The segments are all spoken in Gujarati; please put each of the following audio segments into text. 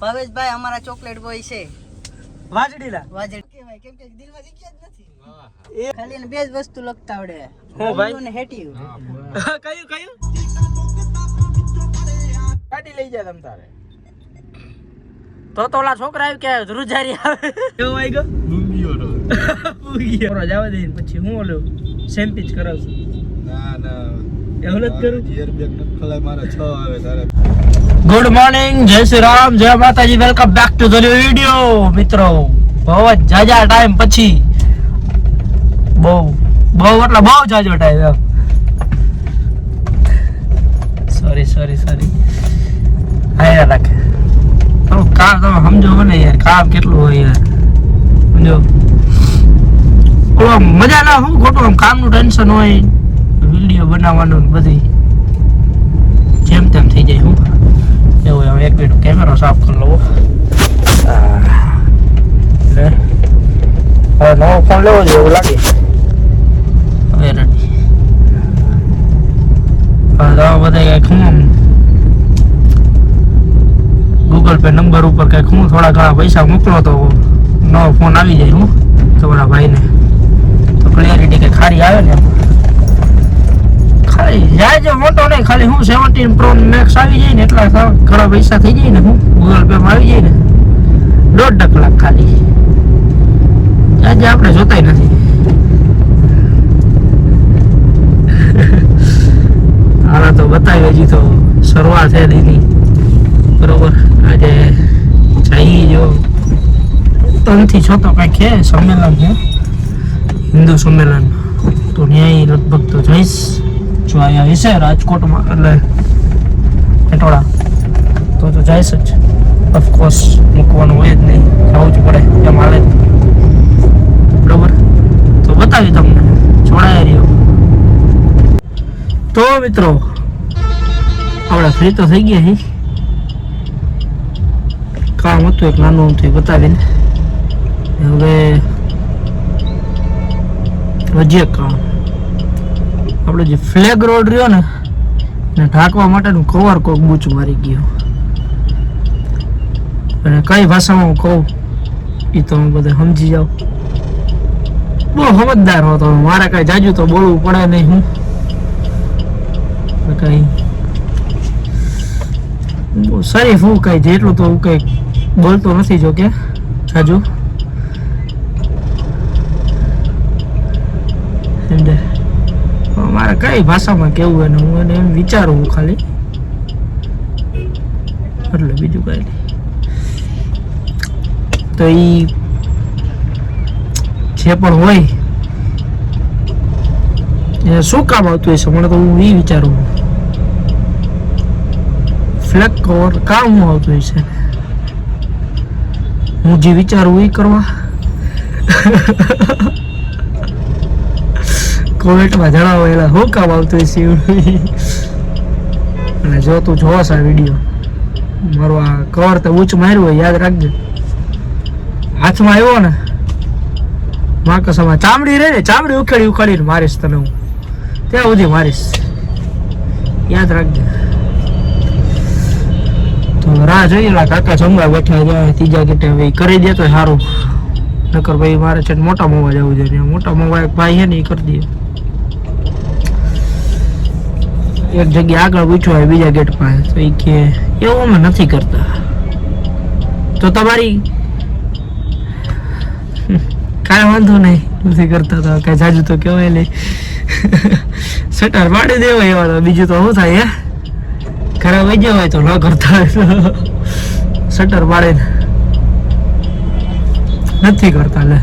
ભાવેશભાઈ અમારા ચોકલેટ બોય છે. વાજડીલા. વાજડ. કહેવાય કેમ કે દિલમાં જગ્યા જ નથી. એ ખાલી બે જ વસ્તુ લખતા આવડે. હું ભાઈ? ને હેટિયું. કયું કયું? કાઢી લઈ જા તમ તારે. તો તો ઓલા છોકરા આવ્યું કે ધ્રુજારી આવે. કેવો આવી ગયો? પૂગીયો જવા દે પછી હું ઓલું સેમ્પી જ કરાવશું. ના ના. એવું કરું. ગિયર બેગ નથી મારા છ આવે તારે. ગુડ મોર્નિંગ જય શ્રી રામ જય Mataji welcome back to the video મિત્રો બહુ જ જાજા ટાઈમ પછી. બહુ બહુ એટલે બહુ જાજો ટાઈમ એમ. સોરી સોરી સોરી હા રાખે. તો કામ તમે સમજો મને યાર કામ કેટલું હોય યાર. સમજો. મજા ના હું ખોટું આમ કામનું ટેન્શન હોય. વીડિયો બનાવવાનું ને બધી જેમ તેમ થઈ જાય હું. એવું હવે એક મિનિટ કેમેરો સાફ કરી લઉં લે હવે નવો ફોન લેવો જોઈએ એવું લાગે. હવે રેડી હવે બધા કંઈક હું ગૂગલ પે નંબર ઉપર કંઈક હું થોડા ઘણા પૈસા મોકલો તો નવો ફોન આવી જાય હું. તમારા ભાઈને. તો ક્લિયરિટી કંઈક સારી આવે ને જાય છે, મોટો નહીં, ખાલી હું સેવન્ટીન પ્રો મેક્સ આવી જાય ને એટલા ઘણા પૈસા થઈ જાય ને હું ગૂગલ પે માં આવી જાય ને, દોઢ કલાક ખાલી. આજે આપણે જોતાય નથી. હાલા તો બતાવી હજી તો શરૂઆત છે દીની બરોબર, આજે જઈ જો. ત્રણથી છ તો કંઈક છે, સંમેલન છે. હિન્દુ સંમેલન. તો ન્યાય લગભગ તો જઈશ. જો અહીંયા હશે રાજકોટમાં, એટલે પટોળા તો તો જઈશ જ. ઓફકોર્સ મૂકવાનું હોય જ નહીં. જવું જ પડે. એમ હાલે. બરોબર? તો બતાવી તમને. જોડાયા રહ્યો. તો મિત્રો, આપણે ફ્રી તો થઈ ગયા છીએ કામ હતું એક નાનું હતું એ બતાવીને. હવે, હજી કામ. આપણે જે ફ્લેગ રોડ રહ્યો ને, એને ઢાંકવા માટેનું કવર કોક બૂચ મારી ગયો. અને કઈ ભાષામાં હું કહું એ તો હું બધે સમજી જાઉં. બહુ સમજદાર હો તો મારે કઈ જાજુ તો બોલવું પડે નહીં હું. કઈ બહુ શરીફ હું કઈ, જેટલું તો હું કઈ બોલતો નથી જો કે જાજુ સમજે મારે કઈ ભાષામાં કેવું એને? હું એને એમ વિચારું ખાલી. એટલે બીજું કઈ નહીં. તો એ જે પણ હોય એ શું કામ આવતું હશે? મને તો હું એ વિચારું. ફ્લેક કવર કામ હું આવતું હશે? હું જે વિચારું એ કરવા? કોમેન્ટમાં જણાવો એટલે શું કામ આવતું એવું? અને જો તું જોશ આ વીડિયો મારો આ કવર તો ઊંચ માર્યું હોય, યાદ રાખજે. હાથમાં આવ્યો ને માં કસમાં ચામડી રહે ને, ચામડી ઉખેડી ઉખાડીને મારીશ તને હું. ત્યાં સુધી મારીશ. યાદ રાખજે. તો રાહ જોઈએ કાકા જમવા બેઠા જાય ત્રીજા ગેટે હવે કરી દે તો સારું. નકર ભાઈ મારે છે મોટા મોવા જવું છે મોટા મોવા એક ભાઈ છે ને એ કરી દે. એક જગ્યાએ આગળ પૂછ્યું હોય બીજા ગેટ પાસે, તો એ કે, એવું અમે નથી કરતા. તો તમારી કાંઈ વાંધો નહીં, નથી કરતા તો કાંઈ જાજુ તો કહેવાય નહીં. શટર પાડી દેવો એવા તો બીજું તો શું થાય, હે? ઘરે વહી હોય તો ન કરતા સટર પાડીને. નથી કરતા, લે.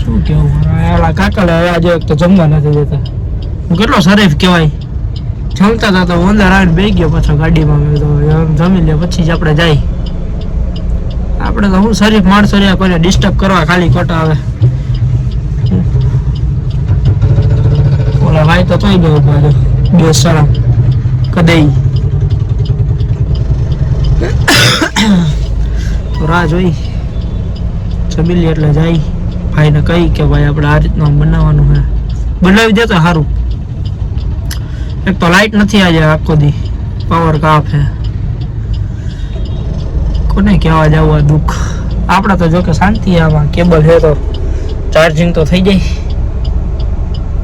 શું કેવું કાકા લે આજે તો જમવા નથી દેતા. કેટલો શરીફ કહેવાય? જમતા હતા તો અંદર આવીને બે ગયો પાછો ગાડીમાં. તો જમી લે, પછી જ આપણે જાય. આપણે તો હું શરીફ માણસો રહ્યા કોઈને ડિસ્ટર્બ કરવા ખાલી ખોટા આવે. ઓલા ભાઈ તો તોય ગયો બાજુ બે સળમ કદઈ. રાહ જોઈ. જમી લે એટલે જાય. ભાઈને કહી કે ભાઈ આપણે આ રીતનું બનાવવાનું છે. બનાવી દે તો સારું. એક તો લાઈટ નથી આજે આખો દી પાવર કાપ છે કોને કહેવા જવું આ દુઃખ આપણે તો જો કે શાંતિ આમાં કેબલ છે તો ચાર્જિંગ તો થઈ જાય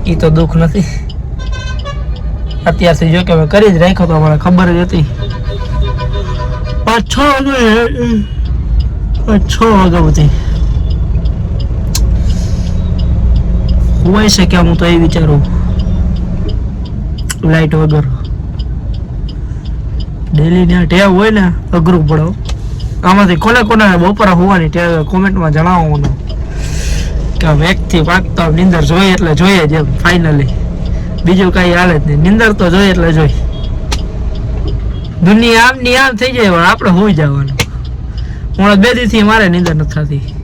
એ તો દુઃખ નથી અત્યારથી જો કે મેં કરી જ રાખ્યો તો મને ખબર જ હતી પાંચ છ વાગે પાંચ છ વાગ્યા સુધી હોય છે કે હું તો એ વિચારું લાઈટ વગર. ડેલી ને ટેવ હોય ને, અઘરું પડો આમાંથી કોને કોને બપોરે હોવાની ટેવ કોમેન્ટમાં જણાવો મને. કે વ્યક્તિ વાગતા નિંદર જોઈએ એટલે જોઈએ જ એમ ફાઇનલી બીજું કઈ હાલે જ નહીં. નિંદર તો જોઈએ એટલે જોઈ. દુનિયા આમ ની આમ થઈ જાય, પણ આપણે હોઈ જવાનું. હમણાં બે દીથી મારે નિંદર નથી થતી.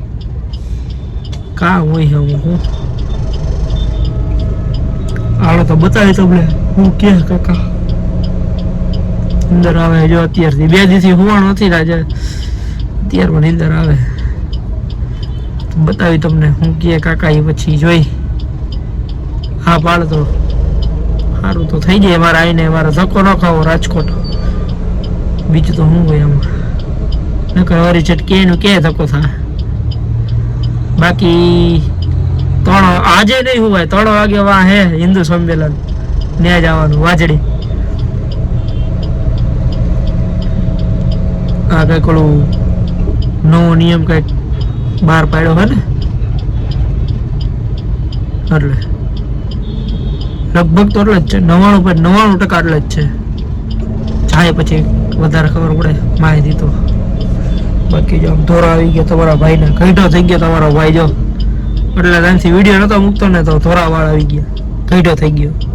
કા હોય હું. હાલો તો બતાવી તમને. હું કે કાકા? અંદર આવે જો અત્યારથી. બે દીથી હુવાનું નથી રાજા અત્યાર પણ અંદર આવે. બતાવી તમને હું કે કાકા એ પછી જોઈ. હા, પાડ તો. સારું તો થઈ જાય. મારા આવીને મારે ધક્કો ન ખાવો, રાજકોટ. બીજું તો શું હોય આમાં? નકર વરી ચટકી એનું કે ધક્કો થાય. બાકી ત્રણ, આજે નહીં હોય ત્રણ વાગે વા હે હિન્દુ સંમેલન. ત્યાં જવાનું, વાજડી. આ કંઈક ઓલું નવો નિયમ કંઈક બહાર પાડ્યો હોય ને? એટલે. લગભગ તો એટલે જ છે, નવ્વાણું પર નવ્વાણું ટકા એટલે જ છે. જાય પછી વધારે ખબર પડે, માહિતી તો. બાકી જો આમ ધોરા આવી ગયા તમારા ભાઈને કઈઢો થઈ ગયો તમારો ભાઈ જો. એટલે ત્યાંથી વીડિયો નતો મૂકતો ને તો ધોરા વાળ આવી ગયા કઈઢો થઈ ગયો.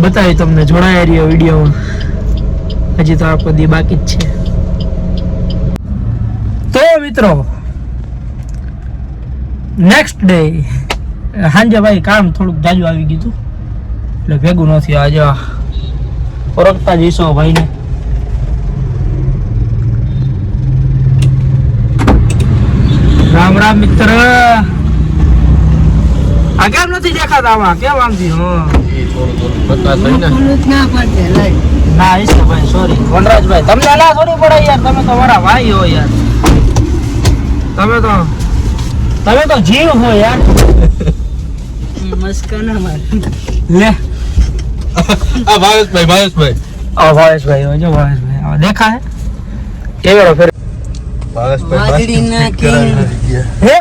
બતાવી તમને, જોડાયા રહ્યો વિડીયોમાં. હજી તો આ દી બાકી જ છે. તો મિત્રો નેક્સ્ટ ડે સાંજે ભાઈ કામ થોડુંક જાજુ આવી ગયું એટલે ભેગું નથી આજે ઓળખતા જઈશો ભાઈને. રામ રામ મિત્ર. આ કેમ નથી દેખાતા આમાં? કેમ આમથી હા ને. ભાઈ સોરી વનરાજભાઈ તમને ના થોડી પડે યાર. તમે તો મારા ભાઈ હો યાર. તમે તો તમે તો જીવ હો યાર. લે. આ ભાવેશભાઈ ભાવેશભાઈ. ઓ ભાવેશભાઈ હો જો ભાવેશભાઈ. હવે દેખાય? કેવડો ફેર ભાવેશભાઈ હે?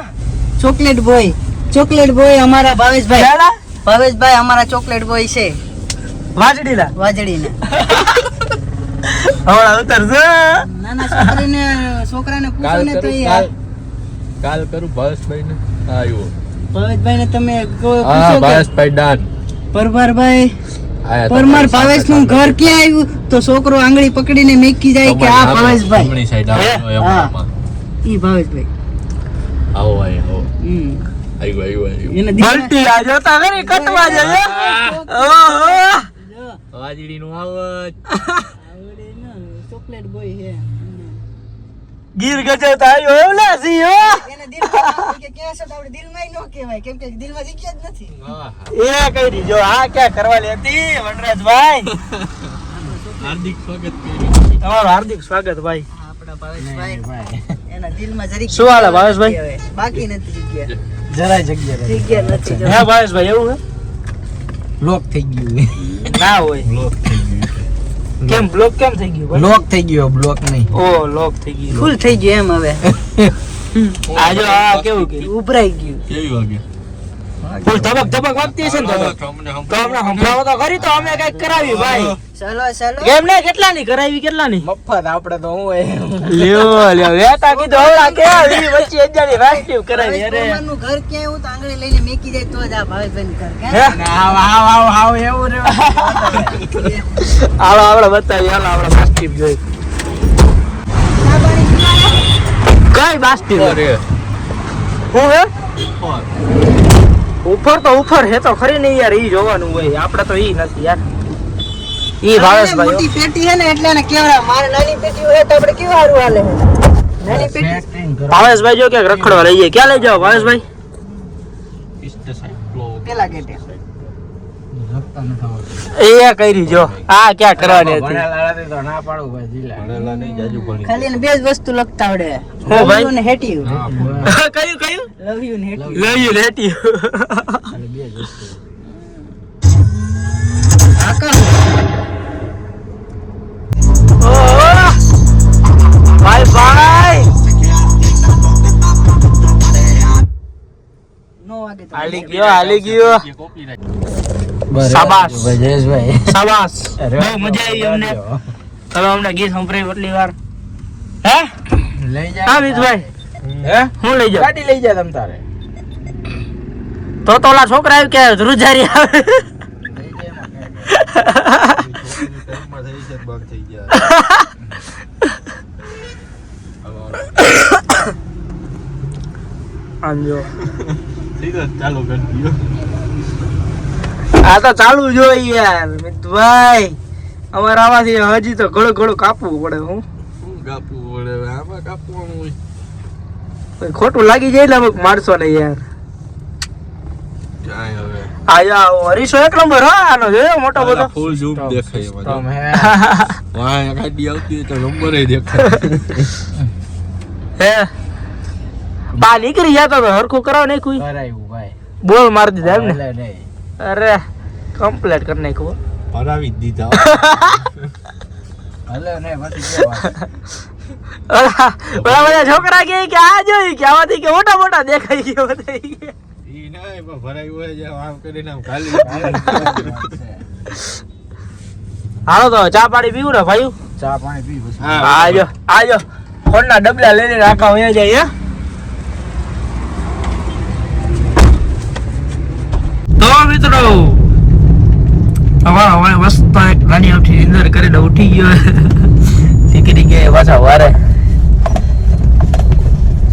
ચોકલેટ બોય ચોકલેટ બોય અમારા ભાવેશભાઈ? ભાવેશભાઈ અમારા ચોકલેટ બોય છે. વાજડીલા. વાજળીના હવે ઉતરજો. નાના છોકરીને છોકરાને પૂછો ને તો કાલ. કાલ કરું ભાવેશભાઈ ને આવ્યો ભાવેશભાઈ ને તમે હા ભાવેશભાઈ ડાન પરમારભાઈ પરમાર ભાવેશનું ઘર ક્યાં આવ્યું? તો છોકરો આંગળી પકડીને મેકી જાય કે આ ભાવેશભાઈ. ઈ ભાવેશભાઈ. આવો આવો. હમ. આવ્યો આવ્યું આવ્યો. એને બલ્ટી આ જોતા ખરી કટવા જાય ઓહો. વાજડી નું આવત. આવડે ને, ચોકલેટ બોય હે ગીર ગજવતા આવ્યો એમ લે સી હો. એને દિલમાં કે છે તો આપણે દિલમાં ન કહેવાય કેમ કે દિલમાં જગ્યા જ નથી. એ કઈ દીજો આ ક્યાં કરવા લેતી વનરાજભાઈ? હાર્દિક સ્વાગત તમારું હાર્દિક સ્વાગત ભાઈ. આપણા ભાવેશભાઈ એના દિલમાં જરીક શું હાલે ભાવેશભાઈ? બાકી નથી જગ્યા જરાય જગ્યા જગ્યા નથી. હે ભાવેશભાઈ એવું હે? લોક થઈ ગયું ના હોય. લોક થઈ ગયું કેમ બ્લોક કેમ થઈ ગયું ભાઈ? લોક થઈ ગયો બ્લોક નહીં. ઓ લોક થઈ ગયું. ફૂલ થઈ ગયું એમ હવે. આજો જો આ કેવું કે ઉભરાઈ ગયું. કેવી વાગે? ફૂલ ધબક ધબક વાગતી છે ને તો અમને તો સંભળાવો. તો ખરી તો અમે કંઈક કરાવી ભાઈ. ચાલો ચાલો. કેમ ને કેટલા ની કરાવી કેટલા ની મફત આપણે તો હું એ લ્યો લ્યો વેતા કીધું હવડા કે વી વચ્ચે હજારની રાષ્ટ્રીય કરાવી અરે. પરમારનું ઘર ક્યાં એવું તો આંગળી લઈને મેકી જાય તો જ આ ભાવેશભાઈનું ઘર? ક્યાં? આવ આવ આવ આવ એવું રે. હાલો આપણે બતાવી હાલો આપણે બાસ્ટીપ જોઈ. કઈ બાસ્ટીપ હું હે. ઉપર તો ઉપર હે તો ખરી નહીં યાર ઈ જોવાનું હોય. આપણે તો ઈ નથી યાર. ઈ ભાવેશભાઈ મોટી પેટી હે ને એટલે એને કેવડા મારે નાની પેટી હોય તો આપણે કેવું હારું હાલે? નાની પેટી? ભાવેશભાઈ જો કે રખડવા લઈ જાય. ક્યાં લઈ જાવ ભાવેશભાઈ. પેલા ગેટે. એ કરી જો. આ ક્યાં કરવાની હતી? તો ના પાડું ભાઈ જીલા. ખાલી બે જ વસ્તુ લખતા આવડે. હું ભાઈ? Love you ને hate you. હા, કયું કયું? Love you ને hate you. લઈ લેટી ખાલી બે જ વસ્તુ. આ કામ? ભાઈ ભાઈ નો વાગે તો હાલી ગયો હાલી ગયો એ copyright. બરાબર. શાબાશ. જયેશભાઈ શાબાશ બહુ મજા આવી અમને તમે અમને ગીત સંભળાવી એટલી વાર હે લઈ જા હા મિતભાઈ હે હું લઈ જાઉં ગાડી લઈ જા તમ તારે તો તો ઓલા છોકરા આવી કે ધ્રુજારી આવે લઈ જા એમાં છોકરીની time માં કાંઈ થઈ છે, બંધ થઈ ગયા. હાલો, હાલો. આમ જો સીધો જ ચાલુ કરી દ્યો. આ તો ચાલુ જોઈએ યાર મિતભાઈ અમારે આવાથી હજી તો ઘણું ઘણું કાપવું પડે હું શું કાપવું પડે આમાં કાપવાનું હોય. ખોટું લાગી જાય એટલે અમુક માણસો ને યાર. આયા હરીશો એક નંબર હા આનો મોટો બધો. દેખાય તમે. હે ગાડી આવતી તો નંબર ય દેખાય. હે. બા નીકળી જતો તો હરખું કરાવ નહીં કોઈ કરાયું ભાઈ. બોલ મારી દીધા એમ ને અરે કમ્પ્લીટ કરી નાખ્યું દીધા. પછી. ઓલા બધા છોકરા કે કે આ જોઈ કે આમાંથી કે મોટા મોટા દેખાઈ ગયો બધા ઈ કે. ઈ ના હોય જે આમ કરીને આમ ખાલી હાલો તો ચા પાણી પીવું ને ભાઈ ચા પાણી પી પછી હા. આજો ફોન ના ડબલા લઈને રાખા અહીંયા જાય તો મિત્રો હવે હવે મસ્ત એક નાની ઉઠી અંદર કરીને ઉઠી ગયો ગયા પાછા વારે.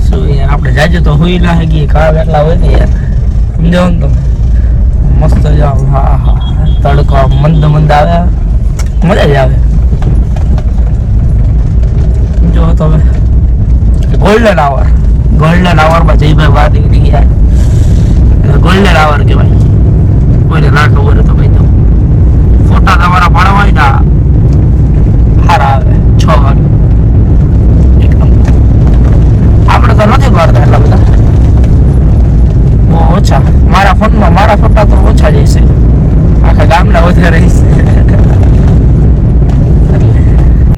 શું યાર આપણે જાજો તો હોઈ ના હગી કાળ એટલા હોય ને યાર. સમજો ને તમે. મસ્ત જાવ હા હા. તડકો મંદ મંદ આવે. મજા જ આવે. જો તમે. ગોલ્ડન આવર ગોલ્ડન આવરમાં જયભાઈ વાત નીકળી ગયા. ગોલ્ડન આવર કહેવાય. કોઈને ના ખબર તો ભાઈ તો ફોટા તમારા પાડવા હોય ને. સારા આવે. છ આપણે તો નથી મારતા એટલા બધા. બહુ ઓછા. મારા ફોનમાં, મારા ફોટા તો ઓછા જ હશે. આખા ગામના વધારે હશે.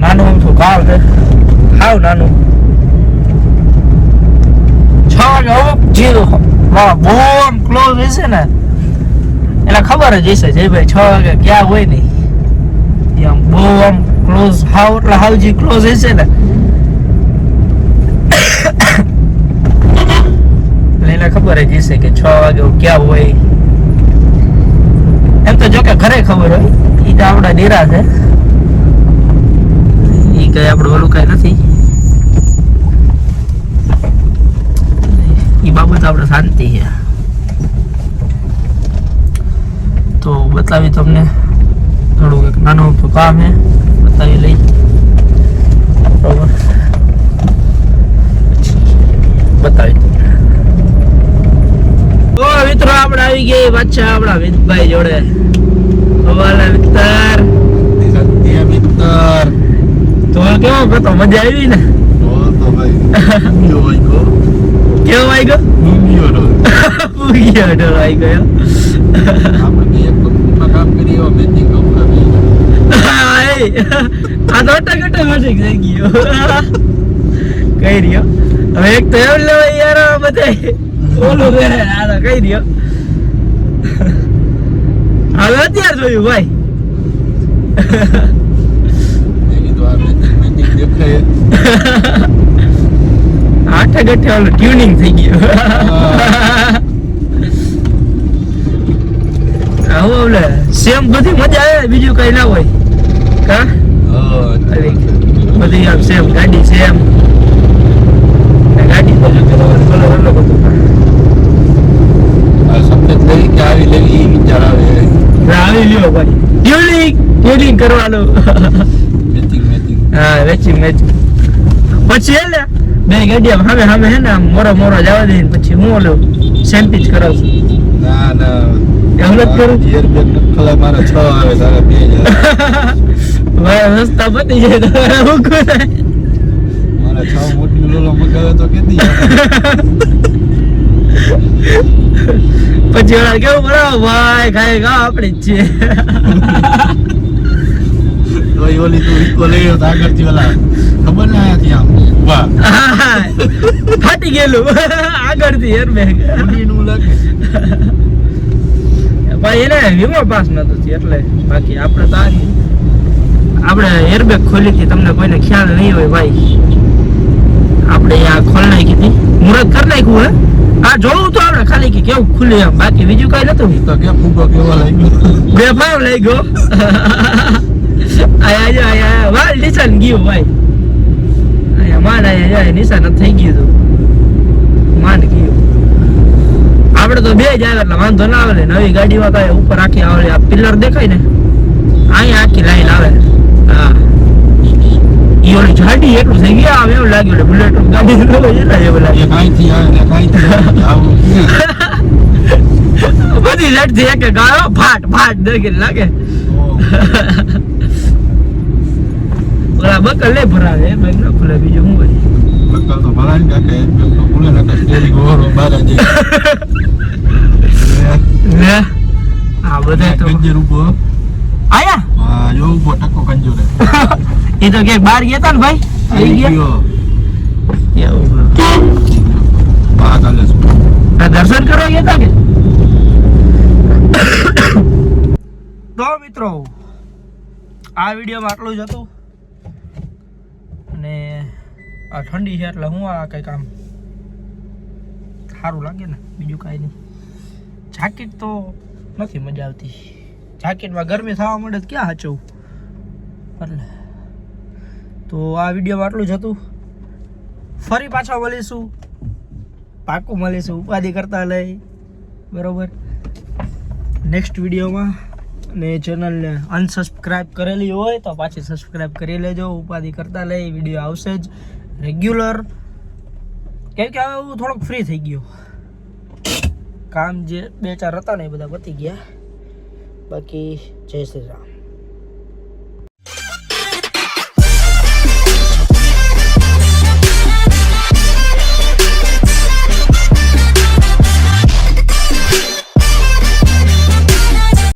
નાનું છું ગામ છે. હાવ નાનું. છ વાગે અમુક જીરો. બહુ આમ ક્લોઝ હશે ને. એને ખબર જ હશે, જયભાઈ, છ વાગે ક્યાં હોય નહીં. એમ આમ બહુ આમ ક્લોઝ હાવ એટલે હાવ જે ક્લોઝ હશે ને એને ખબર જ હશે કે છ વાગે ક્યાં હોય? એમ તો જો કે ઘરે ખબર હોય એ તો આપણા ડેરા છે. ઈ કઈ આપણું ઓલું કઈ નથી. ઈ બાબત આપણે શાંતિ છે. તો બતાવી તમને થોડું એક નાનું કામ છે. બતાવી લઈ બરોબર બતાવી તો મિત્રો આપણે આવી ગઈ પાછા આપણા વિદભાઈ જોડે હવાલા વિસ્તાર સત્ય મિત્ર તો કેવો હતો મજા આવી ને કેવો આવી ગયો આવી ગયો આપણે એક કામ કરીએ મેચિંગ કંપની હા, આ તો અટક માટે થઈ ગયો. કઈ રહ્યો? હવે એક તો એમ લેવાય યાર બધા ઓલું કરે. આ તો કઈ રહ્યો? હવે અત્યાર જોયું ભાઈ. આઠે ગઠે ઓલું ટ્યુનિંગ થઈ ગયું. આવું ઓલે સેમ બધી મજા આવે બીજું કઈ ના હોય. બધી આમ સેમ ગાડી સેમ ગાડી તો જો પેલો કલર અલગ હતો. સફેદ લઈ કે આવી લેવી એ વિચાર આવે. આવી લ્યો ભાઈ. ટ્યુનિંગ ટ્યુનિંગ કરવાનું. મેચિંગ મેચિંગ હા વેચી મેચિંગ પછી એટલે બે ગાડી આમ સામે સામે હે ને આમ મોરો મોરો જવા દે પછી હું ઓલો સેમ્પી જ કરાવશું. ના ના. નથી કરું? ગિયર બે નખલા મારા છ આવે તારા બે આવે. રસ્તા પતી જાય તો હું કરે મારા છ મોટી લોલો મગાવે તો આવે? પછી ઓલા કેવું બરાબર ભાઈ ખાય ગા આપણે જ છે તો ઓલી તું ઇકો લઈ ગયો તો આગળથી ઓલા ખબર ને આયાથી આમ. વાહ. ફાટી ગયેલું. આગળથી એરબેગનું લાગે. ભાઈ એને વીમો પાસ નતો થયો એટલે બાકી આપણે તો આપણે એરબેગ ખોલી હતી તમને કોઈને ખ્યાલ નહીં હોય ભાઈ. આપણે આ ખોલ નાખી હતી. મુરત કરી નાખ્યું હે? આ જોવું તો આપણે ખાલી કે કેવું ખુલ્યું એમ. બાકી બીજું કઈ નતું. તો કે ફૂગો કેવો લાગ્યો. બે ભાવ લઈ ગયો. આયા જો આયા. વાલ નિશાન ગયું ભાઈ. આયા માન આયા જાય નિશાન થઈ ગયું તું માન ગયું. આપણે તો બે જ આવે એટલે વાંધો ના આવે નવી ગાડીમાં તો ઉપર આખી આવે આ પિલર દેખાય ને? અહીંયા આખી લાઈન આવે. હા. ઈ જાડી એટલું થઈ ગયા આવે એવું લાગ્યું એટલે બુલેટ ગાડી એવું લાગે કાંઈથી આવે ને કાંઈથી આવું બધી લેટથી એક ગાળો ફાટ ફાટ દેખી લાગે. ઓલા બકલ લે ભરાવે ના ખુલે બીજું શું હોય બક્કલ તો ભરાઈ નાખે એક બેગ તો ખુલે નાખે સ્ટેરિંગ ઓવરો બહાર જ ને આ બધા તો કંજર ઊભો આયા હા જો ઊભો ટકો કંજુરે એ તો કે બહાર ગયા તા ને ભાઈ આવી ગયા એવું બા ચાલે છે આ દર્શન કરવા ગયા તા કે તો મિત્રો આ વિડીયોમાં આટલું જ હતું અને આ ઠંડી છે એટલે હું આ કંઈક આમ સારું લાગે ને, બીજું કાંઈ નહીં. જાકેટ તો નથી મજા આવતી. જાકેટમાં ગરમી થવા માંડે ક્યાં હાચવું એટલે તો આ વિડીયોમાં આટલું જ હતું. ફરી પાછા મળીશું. પાકું મળીશું. ઉપાધિ કરતા લઈ. બરોબર? નેક્સ્ટ વિડીયોમાં. ને ચેનલને અનસબસ્ક્રાઈબ કરેલી હોય તો પાછી સબસ્ક્રાઈબ કરી લેજો. ઉપાધિ કરતા લઈ. વીડિયો આવશે જ. રેગ્યુલર કેમ કે હવે હું થોડોક ફ્રી થઈ ગયો. કામ જે બે ચાર હતા ને એ બધા પતી ગયા. બાકી જય શ્રી રામ.